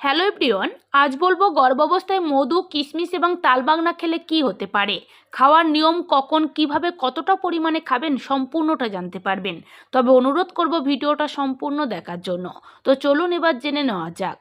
Hello প্রিয়ন আজ বলব গর্ভাবস্থায় মধু কিশমিশ এবং তালবাংনা খেলে কি হতে পারে? খাওয়ার নিয়ম কখন, কীভাবে, কতটা পরিমাণে খাবেন সম্পূর্ণটা জানতে পারবেন। তবে অনুরোধ করব ভিডিওটা সম্পূর্ণ দেখার জন্য। তো চলুন এবার জেনে নেওয়া যাক।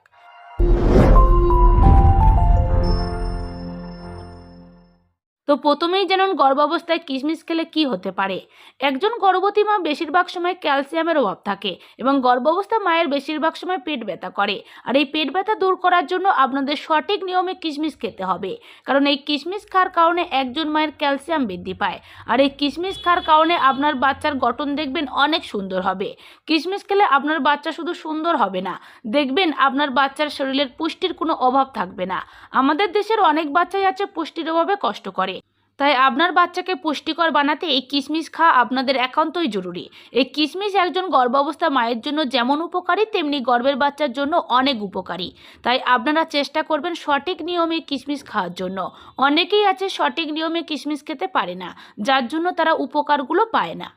তো প্রথমেই জানুন গর্ভাবস্থায় কিশমিশ খেলে কি হতে পারে। একজন গর্ভবতী মা বেশিরভাগ সময় ক্যালসিয়ামের অভাব থাকে এবং গর্ভাবস্থা মায়ের বেশিরভাগ সময় পেট ব্যথা করে। আর এই পেট ব্যথা দূর করার জন্য আপনাদের সঠিক নিয়মে কিশমিশ খেতে হবে। কারণ এই কিশমিশ খাওয়ার কারণে একজন মায়ের ক্যালসিয়াম বৃদ্ধি পায়। আর এই কিশমিশ খাওয়ার কারণে আপনার বাচ্চার গঠন দেখবেন অনেক সুন্দর হবে। কিশমিশ খেলে আপনার বাচ্চা শুধু সুন্দর হবে না। দেখবেন আপনার বাচ্চার শরীরের পুষ্টির কোনো অভাব থাকবে না। আমাদের দেশের অনেক বাচ্চাই আছে পুষ্টির অভাবে কষ্ট করে। তাই আপনার বাচ্চাকে পুষ্টিকর বানাতে এই কিশমিশ খাওয়া আপনাদের একান্তই জরুরি। এই কিশমিশ একজন গর্ভাবস্থা মায়ের জন্য যেমন উপকারী, তেমনি গর্ভের বাচ্চার জন্য অনেক উপকারী। তাই আপনারা চেষ্টা করবেন সঠিক নিয়মে কিশমিশ খাওয়ার জন্য। অনেকেই আছে সঠিক নিয়মে কিশমিশ খেতে পারে না, যার জন্য তারা উপকারগুলো পায় না।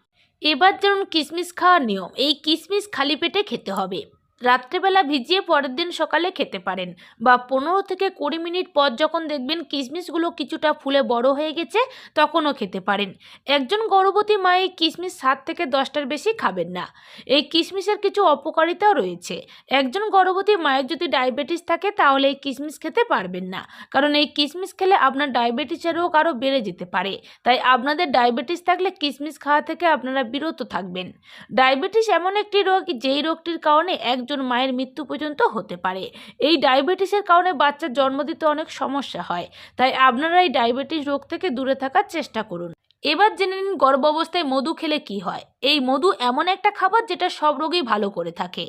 এবার যেমন কিশমিশ খাওয়ার নিয়ম, এই কিশমিশ খালি পেটে খেতে হবে। রাত্রেবেলা ভিজিয়ে পরের দিন সকালে খেতে পারেন। বা পনেরো থেকে কুড়ি মিনিট পর যখন দেখবেন কিশমিশগুলো কিছুটা ফুলে বড় হয়ে গেছে, তখনও খেতে পারেন। একজন গর্ভবতী মা এই কিশমিশ সাত থেকে দশটার বেশি খাবেন না। এই কিশমিশের কিছু অপকারিতাও রয়েছে। একজন গর্ভবতী মায়ের যদি ডায়াবেটিস থাকে, তাহলে এই কিশমিশ খেতে পারবেন না। কারণ এই কিশমিশ খেলে আপনার ডায়াবেটিসের রোগ আরও বেড়ে যেতে পারে। তাই আপনাদের ডায়াবেটিস থাকলে কিশমিশ খাওয়া থেকে আপনারা বিরত থাকবেন। ডায়াবেটিস এমন একটি রোগ, যেই রোগটির কারণে একজন মায়ের মৃত্যু পর্যন্ত হতে পারে। এই ডায়াবেটিসের কারণে বাচ্চার জন্ম দিতে অনেক সমস্যা হয়। তাই আপনারা এই ডায়াবেটিস রোগ থেকে দূরে থাকার চেষ্টা করুন। এবার জেনে নিন গর্ভ অবস্থায় মধু খেলে কি হয়। এই মধু এমন একটা খাবার যেটা সব রোগই ভালো করে থাকে।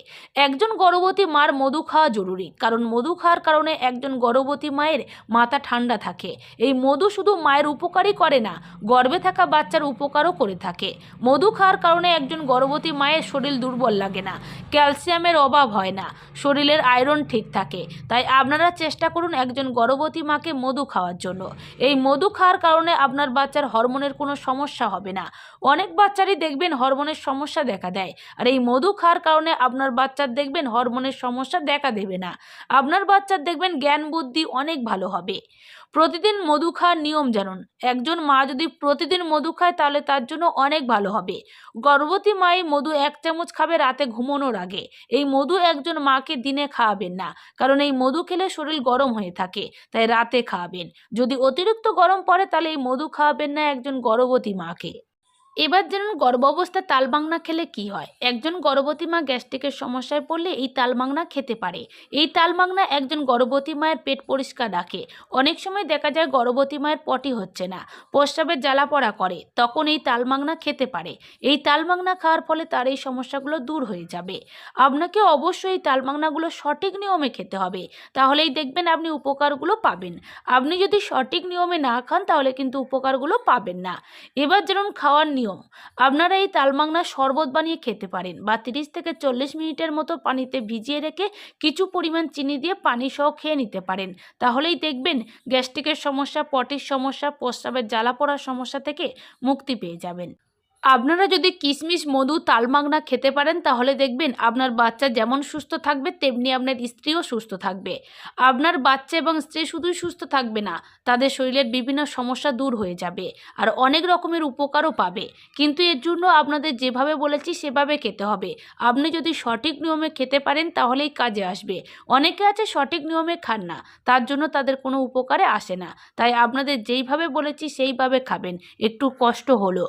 একজন গর্ভবতী মার মধু খাওয়া জরুরি, কারণ মধু খাওয়ার কারণে একজন গর্ভবতী মায়ের মাথা ঠান্ডা থাকে। এই মধু শুধু মায়ের উপকারই করে না, গর্ভে থাকা বাচ্চার উপকারও করে থাকে। মধু খাওয়ার কারণে একজন গর্ভবতী মায়ের শরীর দুর্বল লাগে না, ক্যালসিয়ামের অভাব হয় না, শরীরের আয়রন ঠিক থাকে। তাই আপনারা চেষ্টা করুন একজন গর্ভবতী মাকে মধু খাওয়ার জন্য। এই মধু খাওয়ার কারণে আপনার বাচ্চার হরমোনের কোনো সমস্যা হবে না। অনেক বাচ্চারই দেখবেন হরমোনের সমস্যা দেখা দেয়। আর এই মধু খাওয়ার কারণে আপনার বাচ্চার দেখবেন হরমোনের সমস্যা দেখা দেবে না। আপনার বাচ্চার দেখবেন জ্ঞান বুদ্ধি অনেক ভালো হবে। প্রতিদিন মধু খাওয়ার নিয়ম জানুন। একজন মা যদি প্রতিদিন মধু খায়, তাহলে তার জন্য অনেক ভালো হবে। গর্ভবতী মা এই মধু এক চামচ খাবে রাতে ঘুমানোর আগে। এই মধু একজন মাকে দিনে খাওয়াবেন না, কারণ এই মধু খেলে শরীর গরম হয়ে থাকে, তাই রাতে খাওয়াবেন। যদি অতিরিক্ত গরম পড়ে, তাহলে এই মধু খাওয়াবেন না একজন গর্ভবতী মাকে। এবার জানুন গর্ভাবস্থায় তালবাংনা খেলে কি হয়? একজন গর্ভবতী মা গ্যাস্ট্রিকের সমস্যায় পড়লে এই তালবাংনা খেতে পারে। এই তালবাংনা একজন গর্ভবতী মায়ের পেট পরিষ্কার রাখে। অনেক সময় দেখা যায় গর্ভবতী মায়ের পটি হচ্ছে না প্রস্রাবের জ্বালা পড়া করে, তখন এই তালমাংনা খেতে পারে। এই তালমাংনা খাওয়ার ফলে তার এই সমস্যাগুলো দূর হয়ে যাবে। আপনাকে অবশ্যই এই তালমাংনাগুলো সঠিক নিয়মে খেতে হবে। তাহলেই দেখবেন আপনি উপকারগুলো পাবেন। আপনি যদি সঠিক নিয়মে না খান, তাহলে কিন্তু উপকারগুলো পাবেন না। এবার যেমন খাওয়ার নিয়ম। আপনারা এই তালমাংনা শরবত বানিয়ে খেতে পারেন বা তিরিশ থেকে চল্লিশ মিনিটের মতো পানিতে ভিজিয়ে রেখে কিছু পরিমাণ চিনি দিয়ে পানি সহ খেয়ে নিতে পারেন। তাহলেই দেখবেন গ্যাস্ট্রিকের সমস্যা, পটির সমস্যা, প্রস্রাবের জ্বালা পড়ার সমস্যা থেকে মুক্তি পেয়ে যাবেন। আপনারা যদি কিশমিশ মধু তালমাংনা খেতে পারেন, তাহলে দেখবেন আপনার বাচ্চা যেমন সুস্থ থাকবে, তেমনি আপনার স্ত্রীও সুস্থ থাকবে। আপনার বাচ্চা এবং স্ত্রী শুধুই সুস্থ থাকবে না, তাদের শরীরের বিভিন্ন সমস্যা দূর হয়ে যাবে আর অনেক রকমের উপকারও পাবে। কিন্তু এর জন্য আপনাদের যেভাবে বলেছি, সেভাবে খেতে হবে। আপনি যদি সঠিক নিয়মে খেতে পারেন, তাহলেই কাজে আসবে। অনেকে আছে সঠিক নিয়মে খান না, তার জন্য তাদের কোনো উপকারে আসে না। তাই আপনাদের যেইভাবে বলেছি, সেইভাবে খাবেন, একটু কষ্ট হলো।